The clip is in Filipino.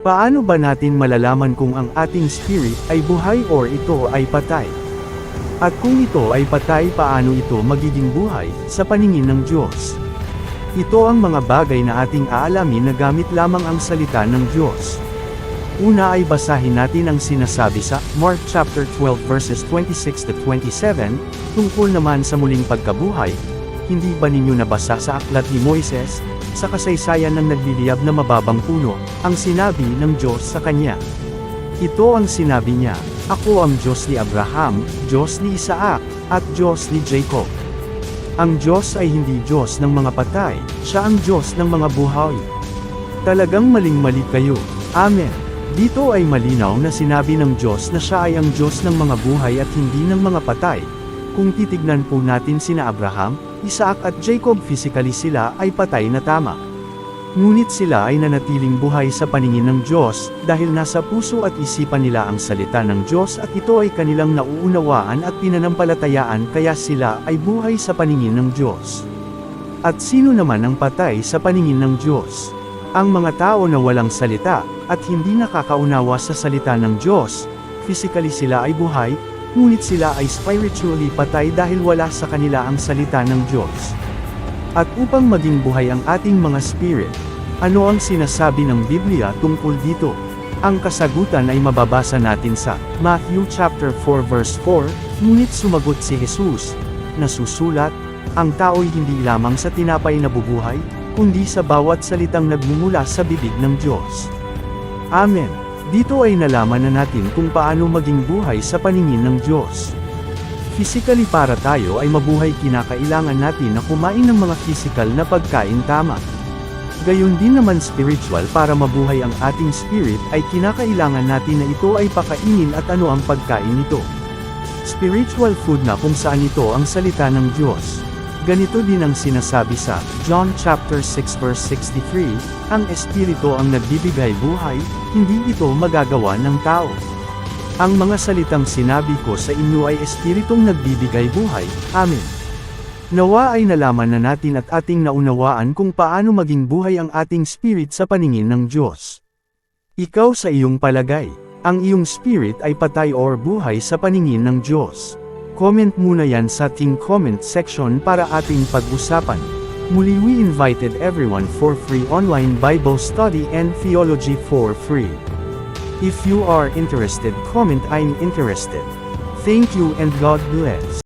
Paano ba natin malalaman kung ang ating spirit ay buhay or ito ay patay? At kung ito ay patay paano ito magiging buhay, sa paningin ng Diyos? Ito ang mga bagay na ating aalamin na gamit lamang ang salita ng Diyos. Una ay basahin natin ang sinasabi sa Mark chapter 12 verses 26 to 27, tungkol naman sa muling pagkabuhay. Hindi ba ninyo nabasa sa aklat ni Moises, sa kasaysayan ng nagliliyab na mababang puno, ang sinabi ng Diyos sa kanya? Ito ang sinabi niya, Ako ang Diyos ni Abraham, Diyos ni Isaac, at Diyos ni Jacob. Ang Diyos ay hindi Diyos ng mga patay, siya ang Diyos ng mga buhay. Talagang maling-mali kayo. Amen. Dito ay malinaw na sinabi ng Diyos na siya ay ang Diyos ng mga buhay at hindi ng mga patay. Kung titignan po natin sina Abraham, Isaac at Jacob physically sila ay patay na tama. Ngunit sila ay nanatiling buhay sa paningin ng Diyos, dahil nasa puso at isipan nila ang salita ng Diyos at ito ay kanilang nauunawaan at pinanampalatayaan kaya sila ay buhay sa paningin ng Diyos. At sino naman ang patay sa paningin ng Diyos? Ang mga tao na walang salita, at hindi nakakaunawa sa salita ng Diyos, physically sila ay buhay, ngunit sila ay spiritually patay dahil wala sa kanila ang salita ng Diyos. At upang maging buhay ang ating mga spirit, ano ang sinasabi ng Biblia tungkol dito? Ang kasagutan ay mababasa natin sa Matthew chapter 4 verse 4, ngunit sumagot si Jesus, nasusulat, ang tao'y hindi lamang sa tinapay na bubuhay, kundi sa bawat salitang nagmumula sa bibig ng Diyos. Amen. Dito ay nalaman na natin kung paano maging buhay sa paningin ng Diyos. Physically para tayo ay mabuhay kinakailangan natin na kumain ng mga physical na pagkain tama. Gayon din naman spiritual para mabuhay ang ating spirit ay kinakailangan natin na ito ay pakainin at ano ang pagkain nito. Spiritual food na kung saan ito ang salita ng Diyos. Ganito din ang sinasabi sa John chapter 6 verse 63, ang espiritu ang nagbibigay buhay, hindi ito magagawa ng tao. Ang mga salitang sinabi ko sa inyo ay espiritong nagbibigay buhay. Amen. Nawa ay nalaman na natin at ating naunawaan kung paano maging buhay ang ating spirit sa paningin ng Diyos. Ikaw sa iyong palagay, ang iyong spirit ay patay or buhay sa paningin ng Diyos. Comment muna yan sa ating comment section para ating pag-usapan. Muli we invited everyone for free online Bible study and theology for free. If you are interested comment I'm interested. Thank you and God bless.